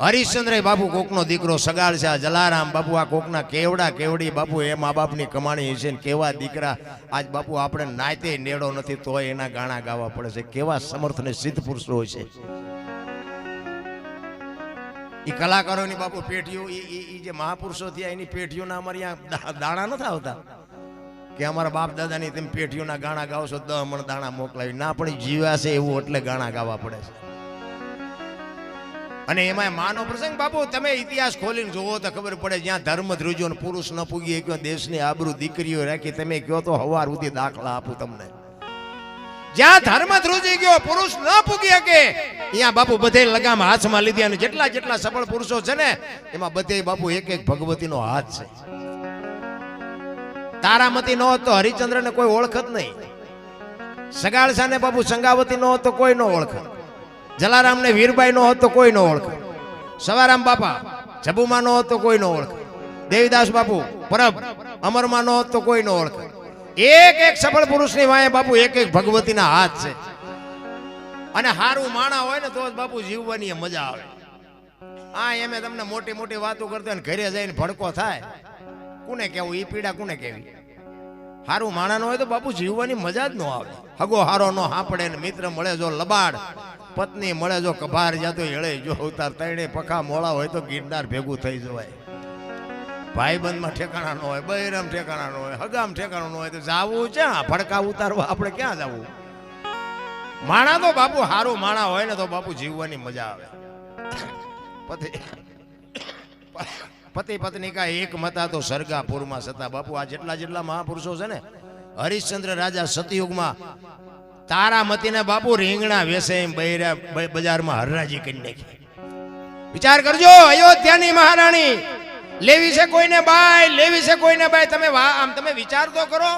હરિશ્ચંદ્ર બાપુ કોકનો દીકરો સગાડ છે જલારામ બાપુ, આ કોકના કેવડા કેવડી બાપુ, એ મા બાપની કમાણી છે ને કેવા દીકરા? આજ બાપુ આપણે નાતે નેડો નથી, તોય એના ગાણા ગાવા પડે છે. કેવા સમર્થ ને સિદ્ધ પુરુષો હોય છે. એ કલાકારોની બાપુ પેઢીઓ એ જે મહાપુરુષો થયા, એની પેઢીઓના અમારે અહીંયા દાણા નથી આવતા? કે અમારા બાપ દાદાની તેમ પેઢીઓના ગાણા ગાવ છો દહ દાણા મોકલાવી. ના, પણ જીવ્યા છે એવું એટલે ગાણા ગાવા પડે છે. અને એમાં માનો પ્રસંગ, બાપુ, તમે ઇતિહાસ ખોલીને જોવો તો ખબર પડે જ્યાં ધર્મ ધ્રુજો ને પુરુષ ન પૂગી ગયો દેશની આબરૂ દીકરીઓ રાખી, તમે કયો તો હવાર સુધી દાખલા આપું તમને. જ્યાં ધર્મ ધ્રુજી ગયો, પુરુષ ન પૂગી શકે, ત્યાં બાપુ બધે લગામ હાથમાં લીધી અને જેટલા જેટલા સફળ પુરુષો છે ને, એમાં બધે બાપુ એક એક ભગવતીનો હાથ છે. તારામતી નો હોત તો હરિચંદ્ર ને કોઈ ઓળખત નહીં. સગાળસા ને બાપુ સંગાવતી નો તો કોઈ નો ઓળખત. જલારામ ને વીરબાઈ નો હતો, કોઈ નો ઓળખે. સવારામ બાપા, જબુમાં નો હતો, કોઈ નો ઓળખે. દેવીદાસ બાપુ, પરબ, અમરમાં નો હતો, કોઈ નો ઓળખે. એક એક સફળ પુરુષની વાંહે બાપુ, એક એક ભગવતીના હાથ છે. અને હારું માણા હોય ને, તો જ બાપુ જીવવાની મજા આવે. આ એમે તમને મોટી મોટી વાતો કરતા ઘરે જઈને ભડકો થાય. કોને કેવું એ પીડા કોને કેવી? હારું માણા હોય તો બાપુ જીવવાની મજા જ ન આવે. હગો હારો નો હાપડે ને મિત્ર મળે જો લબાડ, પત્ની મળે જો કભાર જાતો હેળે જો ઉતાર તણે પખા મોળા હોય તો ગિરનાર ભેગું થઈ જવાય. ભાઈબંધમાં ઠેકાણા ન હોય, બૈરમ ઠેકાણા ન હોય, હગામ ઠેકાણું ન હોય તો જાવું ક્યાં ફડકા ઉતારવા આપણે ક્યાં જવું? માણા તો બાપુ હારું માણા હોય ને તો બાપુ જીવવાની મજા આવે. પતિ પતિ પત્ની કા એક મતા તો સરગાપુરમાં સતા. બાપુ, આ જેટલા જેટલા મહાપુરુષો છે ને, હરિશ્ચંદ્ર રાજા સતયુગમાં તારામતીને બાપુ રીંગણા વેસે એમ બૈરા બજારમાં હરરાજી કરી નાખી. વિચાર કરજો, અયોધ્યાની મહારાણી, લેવી છે કોઈને બાય, લેવી છે કોઈને બાય. તમે આમ તમે વિચાર તો કરો.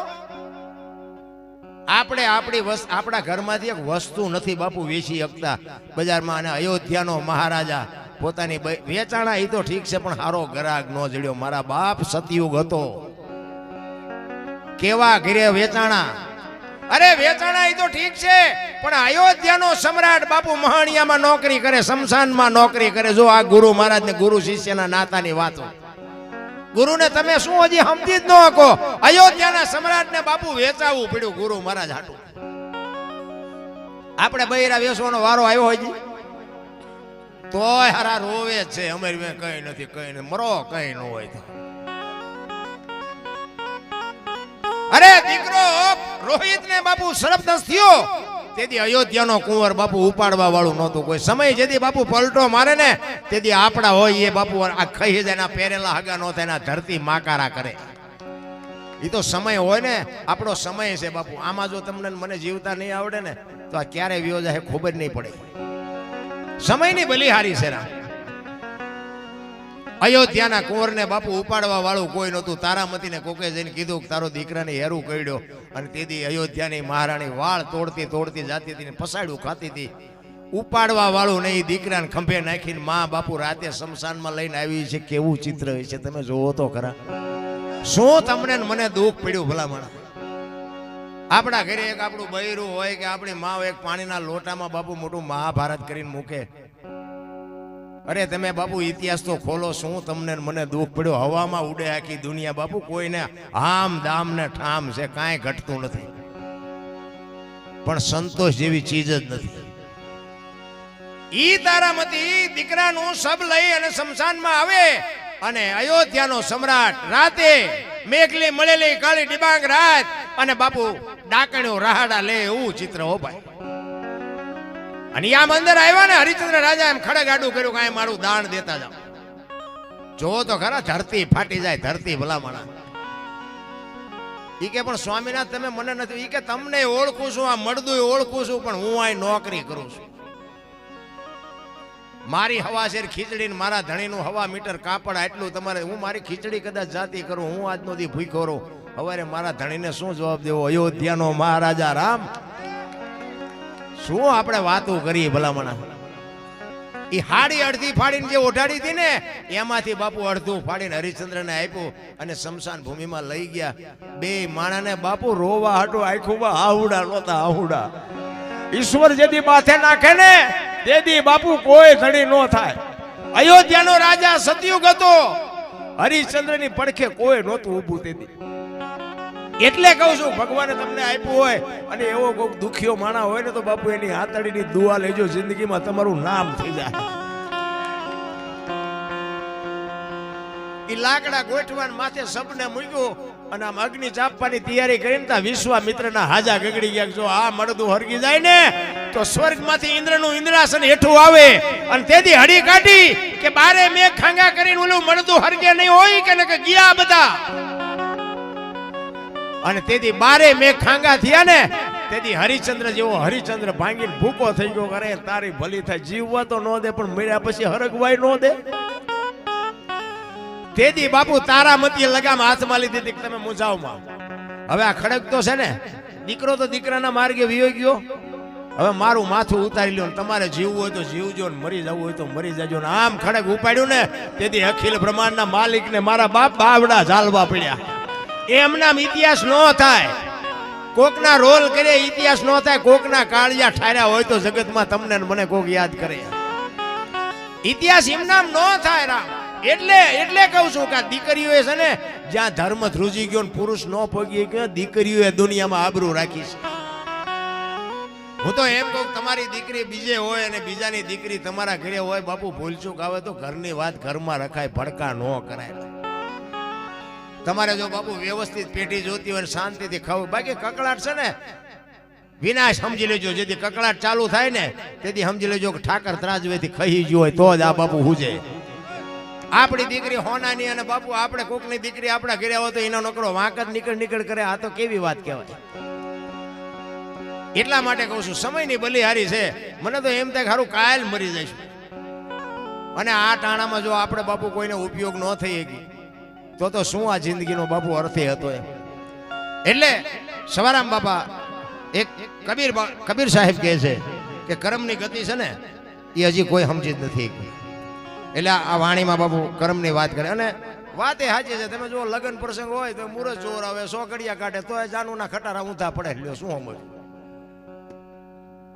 આપણે આપણી વસ્તુ આપણા ઘરમાંથી એક વસ્તુ નથી બાપુ વેચી શકતા. બજારમાં અને અયોધ્યાનો મહારાજા પોતાની વેચાણા એ તો ઠીક છે, પણ હારો ગ્રાહક નો જડ્યો. મારા બાપ સતયુગ હતો. કેવા ઘરે વેચાણા? અરે, વેચાણા એ તો ઠીક છે, પણ અયોધ્યાનો સમ્રાટ બાપુ મહાણિયામાં નોકરી કરે, શમશાનમાં નોકરી કરે. જો આ ગુરુ મહારાજ ને ગુરુ શિષ્યના નાતાની વાતો ગુરુને તમે શું હજી સમજી જ ન શકો? અયોધ્યાના સમ્રાટને બાપુ વેચાવવું પડ્યું ગુરુ મહારાજ હાટું. આપણે બૈરા વેસવાનો વારો આવ્યો હજી તોય હારા રોવે છે. અમારી મેં કઈ નથી કઈ નથી. મરો, કઈ ન હોય તો. અરે દીકરો રોહિત ને બાપુ સરપદંશ થયો. તેથી અયોધ્યાનો કુંવર બાપુ ઉપાડવા વાળું નહોતું. કોઈ સમય જેથી બાપુ પલટો મારે ને, તેથી આપણા હોય એ બાપુ આ ખાઈ જાય પહેરેલા હગા નો એના ધરતી માકારા કરે. એ તો સમય હોય ને, આપણો સમય છે બાપુ. આમાં જો તમને મને જીવતા નહીં આવડે ને, તો આ ક્યારે વ્યો જાય ખબર નહીં પડે. સમયની બલિહારી છે રામ અયોધ્યાના કુંવરને બાપુ ઉપાડવા વાળું કોઈ નહોતું. તારામતીને કોકે જઈને કીધું કે તારો દીકરાને હેરું કર્યો અને તેથી અયોધ્યાની મહારાણી વાળ તોડતી તોડતી જાતી હતી ને ફસાડ્યું ખાતી હતી. ઉપાડવા વાળું નહીં દીકરાને ખંભે નાખીને મા બાપુ રાતે શમશાનમાં લઈને આવી છે. કેવું ચિત્ર હોય છે તમે જોવો તો ખરા. શું તમને મને દુઃખ પડ્યું ભલામણ? આપણા ઘરે એક આપણું બૈરું હોય કે આપણી મા એક પાણીના લોટામાં બાપુ મોટું મહાભારત કરીને મૂકે. અરે તમે બાપુ ઇતિહાસ તો ખોલો, શું તમને મને દુઃખ પડ્યો? હવામાં ઉડે આખી દુનિયા. બાપુ કોઈને આમ દામ ને ઠામ છે, કાંઈ ઘટતું નથી. પણ સંતોષ જેવી ચીજ જ નથી. ઈ તારામતી દીકરાનું સબ લઈ અને શમશાનમાં આવે અને અયોધ્યાનો સમ્રાટ રાતે મેઘલી મળેલી કાળી ડિબાંગ રાત અને બાપુ ડાકણ્યો રાહાડા લે એવું ચિત્ર હો ભાઈ. અને આમ અંદર આવ્યા ને હરિચંદ્ર રાજા એમ ખડે ગાડું કર્યું કાંઈ મારું દાન દેતા જાઓ. જો તો ખરા, ધરતી ફાટી જાય, ધરતી ભલામણા. ઈ કે પણ સ્વામીનાથ, તમે મને નથી, ઈ કે તમને ઓળખું છું, આ મળદું ઓળખું છું, પણ હું આ નોકરી કરું છું. મારી હવા શેર ખીચડી ને મારા ધણીનું હવા મીટર કાપડ આટલું તમારે, હું મારી ખીચડી કદાચ જાતી કરું, હું આજનો દી ભૂખો રહું. હવારે મારા ધણીને શું જવાબ દેવો? અયોધ્યાનો મહારાજા રામ, શું આપણે વાતો કરી ભલામણા? એ હાડી અડધી ફાડીને જે ઓઢાડી હતી ને, એમાંથી બાપુ અડધું ફાડીને હરિશ્ચંદ્રને આપ્યું અને શમશાન ભૂમિમાં લઈ ગયા. બે માણાને બાપુ રોવા હાટું આખું આહુડા નહોતા આહુડા ઈશ્વર જેથી માથે નાખે ને તેથી બાપુ કોઈ ઘડી ન થાય. અયોધ્યાનો રાજા સતયુગ હતો. હરિશ્ચંદ્રની પડખે કોઈ નહોતું ઊભું તેથી એટલે કહું છું, ભગવાને તમને આપ્યું હોય અને એવો કોઈક દુખ્યો માણા હોય ને તો બાપુ એની હાથડીની દુઆ લેજો, જિંદગીમાં તમારું નામ થઈ જાય. એ લાકડા ગોઠવાન માથે સબને મૂક્યું અને આમ અગ્નિ ચાપવાની તૈયારી કરીને તા વિશ્વામિત્રના હાજા ગગડી ગયા જો આ મળદું હરગી જાય ને, તો સ્વર્ગમાંથી ઇન્દ્રનું ઇન્દ્રાસન હેઠું આવે. અને તેથી હડી કાઢી કે બારે મે ખાંગા કરીને ઓલું મળદું હરગે નહીં હોય કે ને કે ગયા બધા. અને તેથી બારે મે ખાંગા થયા ને, તેથી હરિચંદ્ર જેવો હરિચંદ્ર ભાંગીને ભૂકો થઈ ગયો કરે તારી ભલી થાય, જીવવા તો ન દે, પણ મર્યા પછી હરગવાય ન દે. તેથી બાપુ તારા મતીએ લગામ હાથમાં લીધી હતી કે તમે મુંજાવમાં. હવે આ ખડક તો છે ને, દીકરો તો દીકરાના માર્ગે વિયો ગયો. હવે મારું માથું ઉતારી લ્યો તમારે જીવવું હોય તો જીવજો ને મરી જવું હોય તો મરી જજો ને આમ ખડક ઉપાડ્યું ને, તેથી અખિલ બ્રહ્માંડના માલિકને મારા બાપ બાવડા ઝાલવા પડ્યા. એમનામ ઇતિહાસ ન થાય. કોકના રોલ કરે ઇતિહાસ ન થાય. કોકના કાળિયા ઠાર્યા હોય તો જગતમાં તમને મને કોક યાદ કરે. ઇતિહાસ એમનામ ન થાય રામ. એટલે એટલે કહું છું કે દીકરીઓએ છે ને, જ્યાં ધર્મ ધ્રુજી ગયો ને પુરુષ ન પગી ગયો, દીકરીઓએ દુનિયામાં આબરૂ રાખી છે. હું તો એમ કહું તમારી દીકરી બીજે હોય અને બીજાની દીકરી તમારા ઘરે હોય, બાપુ ભૂલચૂક આવે તો ઘરની વાત ઘરમાં રખાય, ભડકા ન કરાય. તમારે જો બાપુ વ્યવસ્થિત પેટી જોતી હોય શાંતિથી ખાવું, બાકી કકળાટ છે ને, વિનાશ સમજી લેજો, જેથી કકળાટ ચાલુ થાય ને, તેથી સમજી લેજો કે ઠાકર ત્રાજવેથી ખહી ગયો હોય તો જ આ બાપુ હુજે. આપણી દીકરી હોનાની અને બાપુ આપણે કોકની દીકરી આપણા ઘરે હોય તો એનો નોકરો વાંક જ નીકળ નીકળ કરે. આ તો કેવી વાત કહેવાય. એટલા માટે કહું છું, સમયની બલિહારી છે. મને તો એમ થાય સારું કાયલ મરી જઈશું. અને આ ટાણામાં જો આપણે બાપુ કોઈને ઉપયોગ ન થઈ શકી, તો તો શું આ જિંદગીનો બાપુ અર્થે હતો એમ. એટલે સવારામ બાપા, એક કબીર કબીર સાહેબ કહે છે કે કર્મની ગતિ છે ને, એ હજી કોઈ સમજી જ નથી. એટલે આ વાણીમાં બાપુ કર્મની વાત કરે. અને વાત એ સાચી છે. તમે જો લગ્ન પ્રસંગ હોય તો મુરત જોર આવે સો કડિયા કાઢે તો જાનુના ખટારા ઊંધા પડે. લ્યો, શું સમજ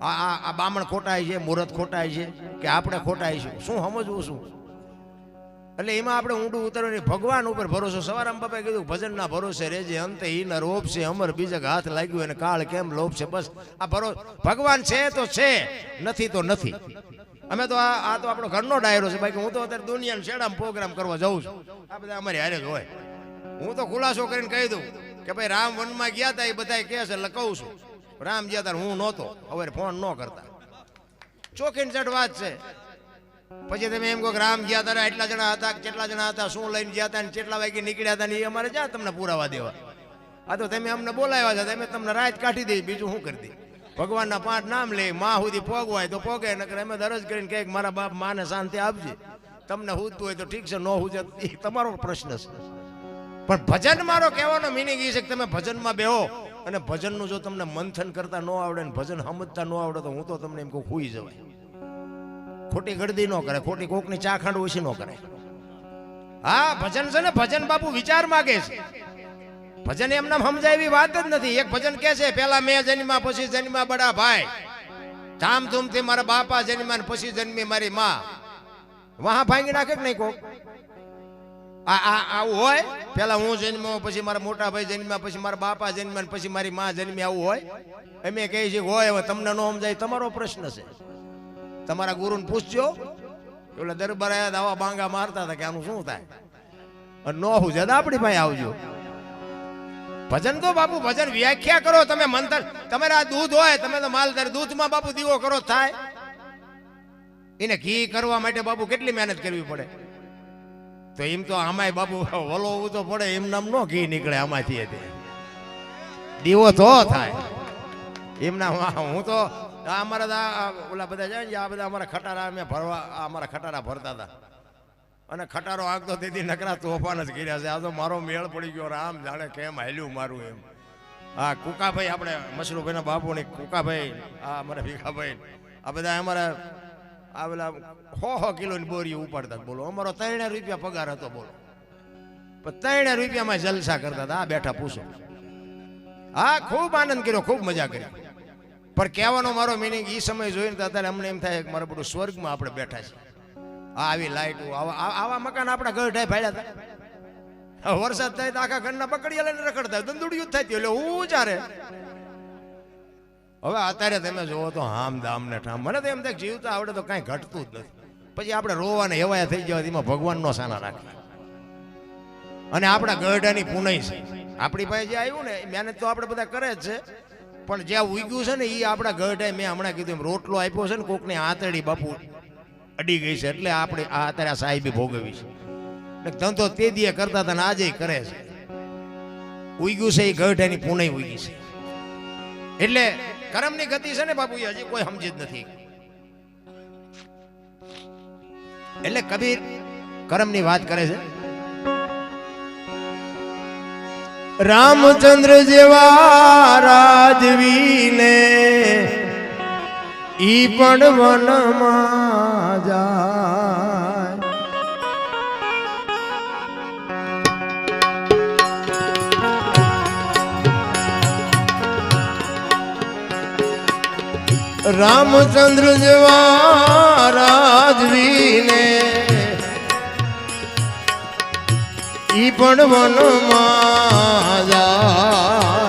આ આ બામણ ખોટાય છે, મુરત ખોટાય છે, કે આપણે ખોટાય છે શું સમજવું શું? એટલે એમાં આપણે ઊંડું ઉતરવાની ભગવાન ઉપર ભરોસો. સવારામ બાપાએ કીધું, ભજનના ભરોસે રેજે અંતે ઈના રોપ છે અમર બીજક હાથ લાગ્યું અને કાળ કેમ છે બસ. આ ભરો ભગવાન છે તો છે, નથી તો નથી. અમે તો આ આ તો આપણો ઘરનો ડાયરો છે. બાકી હું તો અત્યારે દુનિયાને શેડામાં પ્રોગ્રામ કરવા જાઉં છું. આ બધા અમારી હારે જ હોય. હું તો ખુલાસો કરીને કહી દઉં કે ભાઈ રામ વનમાં ગયા હતા એ બધા કહે છે એટલે કહું છું. રામ ગયા હતા હું નહોતો. હવે ફોન ન કરતા. ચોખીન ચટ વાત છે. પછી તમે એમ કહો કે રામ ગયા હતા એટલા જણા હતા કેટલા જણા હતા, શું લઈને ગયા હતા અને કેટલા વાગે નીકળ્યા હતા ને એ અમારે જ્યાં તમને પુરાવા દેવા. આ તો તમે અમને બોલાવ્યા છે તમે તમને રાત કાઢી દઈ બીજું શું કરી દઈ ભગવાનના પાંચ નામ લે, માં સુધી પોગવાય તો પોગે, નકર અમે દરજ કરીને કહે મારા બાપ માને શાંતિ આપજે. તમને હુજતું હોય તો ઠીક છે, ન હુજે એ તમારો પ્રશ્ન છે. પણ ભજન મારો કહેવાનો મિનિંગ એ છે કે તમે ભજનમાં બેહો અને ભજનનું જો તમને મંથન કરતા ન આવડે ને ભજન સમજતા ન આવડે તો હું તો તમને એમ કહું ખુઈ જવાય. ખોટી ગળદી ન કરે, ખોટી કોકની ચા ખાંડ ઓછી ન કરે. હા, ભજન છે ને, ભજન બાપુ વિચાર માગે છે. ભજન એમને સમજાય એવી વાત જ નથી. એક ભજન કે છે પેલા મેં જન્મા પછી જન્મા બડા ભાઈ. ધામધૂમથી મારા બાપા જન્મા પછી જન્મી મારી માં. વાહ ભાંગી નાખે કે નહીં કોક? આ આ, આવું હોય? પેલા હું જન્મ્યો, પછી મારા મોટા ભાઈ જન્મ્યા, પછી મારા બાપા જન્મ્યા પછી મારી માં જન્મી. આવું હોય? અમે કહે છે હોય, હવે તમને ન સમજાય, તમારો પ્રશ્ન છે. તમારા ગુરુને પૂછજો. એટલે દરબાર આવા બાંગા મારતા હતા કે આનું શું થાય? નો હું જદ આપણી પાસે આવજો. ભજન તો બાપુ, ભજન વ્યાખ્યા કરો. તમે મંથન તમારે આ દૂધ હોય, તમે તો માલદાર દૂધમાં બાપુ દીવો કરો થાય. એને ઘી કરવા માટે બાપુ કેટલી મહેનત કરવી પડે? તો એમ તો આમાંય બાપુ વલોવું તો પડે, એમ નામ નો ઘી નીકળે આમાંથી દીવો તો થાય. એમના હું- તો અમારા ઓલા બધા જાય ને આ બધા અમારા ખટારા અમે ભરવા અમારા ખટારા ભરતા હતા. અને ખટારો આગતો તેથી નકરા તોફાન જ કર્યા છે. આ તો મારો મેળ પડી ગયો રામ જાણે કેમ હાલ્યું મારું એમ. હા કુકાભાઈ આપણે મશરૂભાઈના બાપુની કુકાભાઈ, આ અમારા ભીખાભાઈ, આ બધા અમારા આ પેલા હો હો કિલોની બોરી ઉપાડતા. બોલો, અમારો ત્રણ રૂપિયા પગાર હતો, બોલો. પણ ત્રણ રૂપિયામાં જલસા કરતા હતા. આ બેઠા પૂછો. હા, ખૂબ આનંદ કર્યો, ખૂબ મજા કરી. પણ કહેવાનો મારો મિનિંગ એ સમય જોઈને અત્યારે અમને એમ થાય કે મારે બધું સ્વર્ગમાં આપણે બેઠા છે આ આવી લાઈટો આવા આવા મકાન આપણા ઘર ઢાઈ ભાડ્યા હતા. વરસાદ થાય તો આખા ઘરના પકડિયા લઈને રખડતા દંદુડિયું થાય એટલે હું ચારે હવે અત્યારે તમે જોવો તો હામ દામ ને ઠામ. મને તો એમ થાય જીવતા આવડે તો કાંઈ ઘટતું જ નથી. પછી આપણે રોવા ને હેવાયા થઈ જવા એમાં ભગવાનનો સાના રાખીએ. અને આપણા ગરડાની પુનઈ છે. આપણી પાસે જે આવ્યું ને મહેનત તો આપણે બધા કરે જ છે. પણ જ્યાં ઉગ્યું છે ને એ આપણા ગરડાએ મેં હમણાં કીધું એમ રોટલો આપ્યો છે ને, કોકની આંતળી બાપુ અડી ગઈ છે એટલે આપણે આ અત્યારે આ સાહેબી ભોગવી છે. ને ધંધો તે દીએ કરતા હતા આજે કરે છે. ઉગ્યું છે એ ગઢાની પુનઈ ઉગી છે. એટલે કરમની ગતિ છે ને બાપુ હજી કોઈ સમજી જ નથી. એટલે કબીર કરમની વાત કરે છે. રામચંદ્ર જેવા રાજવીને ઈ પણ વનમાં જાય. રામચંદ્ર જેવા રાજવીને ઈ પણ વનમાં જાય.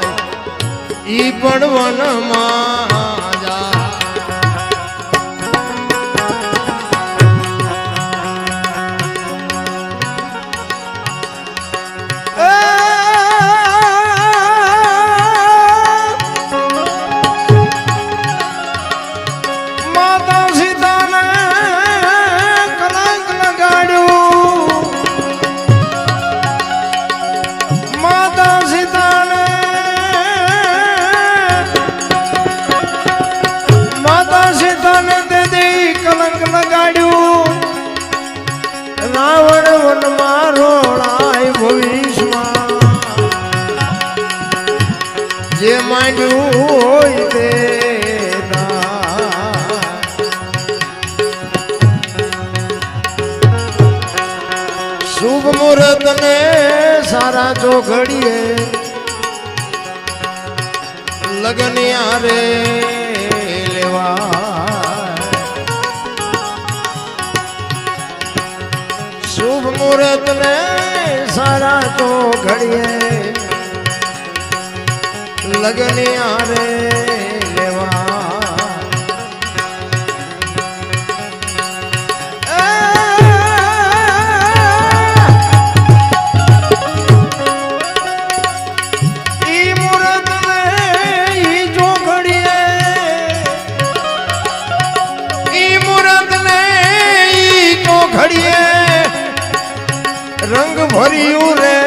ઈ પણ વનમાં હોય તે. શુભ મુહૂર્ત ને સારા ચોઘડીએ લગ્ન યારે લેવા શુભ મુહૂર્ત ને સારા ચોઘડીએ લગન યારે લેવા. ચોઘડીએ રંગ ભર્યું રે.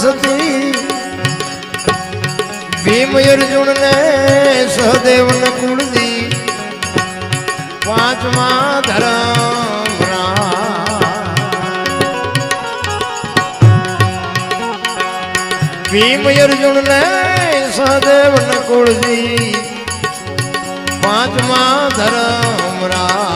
સતી ભીમ અર્જુન ને સહદેવ ને કુળદી પાંચમા ધરમ ભીમ અર્જુન ને સહદેવ ને કુળદી પાંચમા ધરમ રા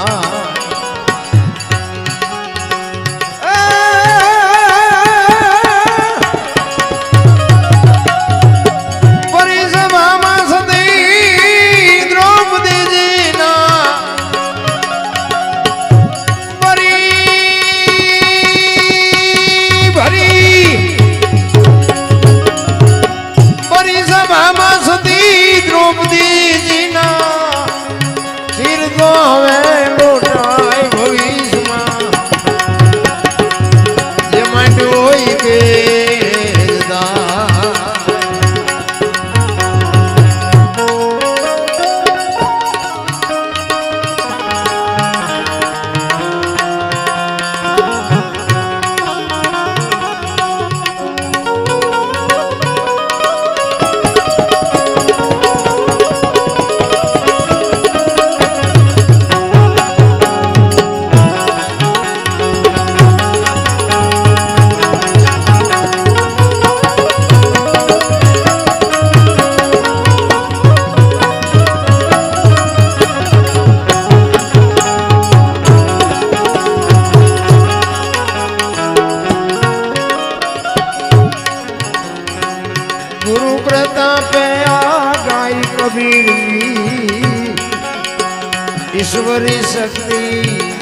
ઈશ્વરી શક્તિ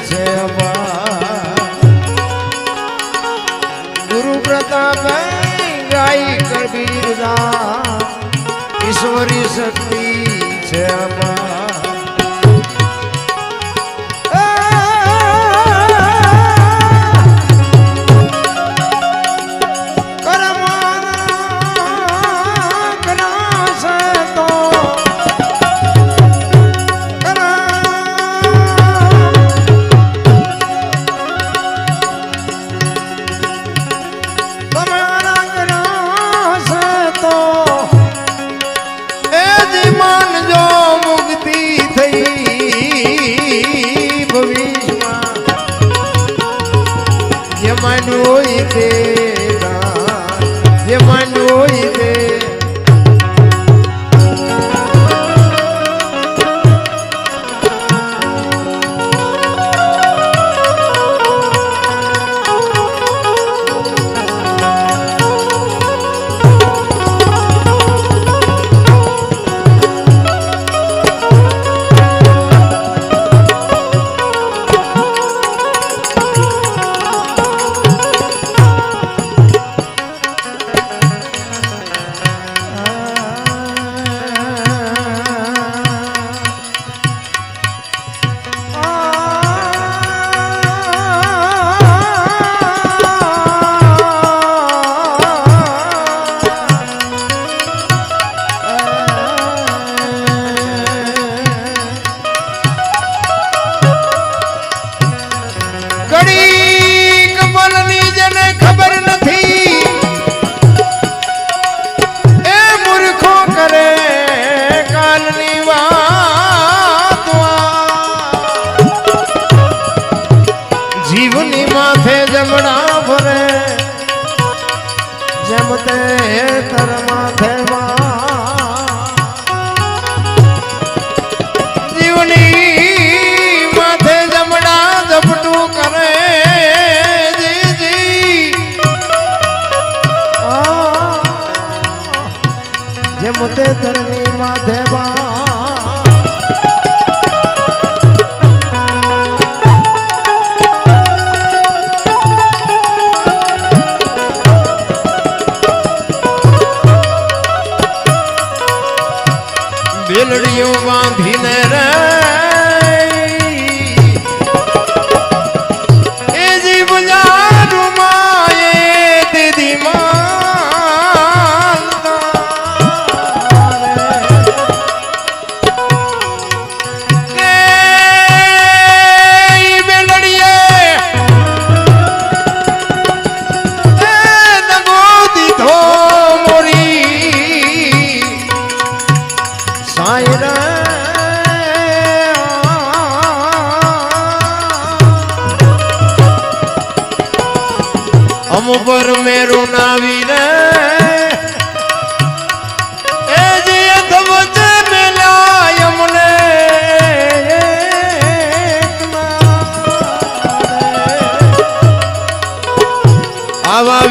છે ગુરુ પ્રતાપ ગાય કબીર ઈશ્વરી શક્તિ છે અમા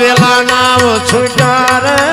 વેલા નામ છુટા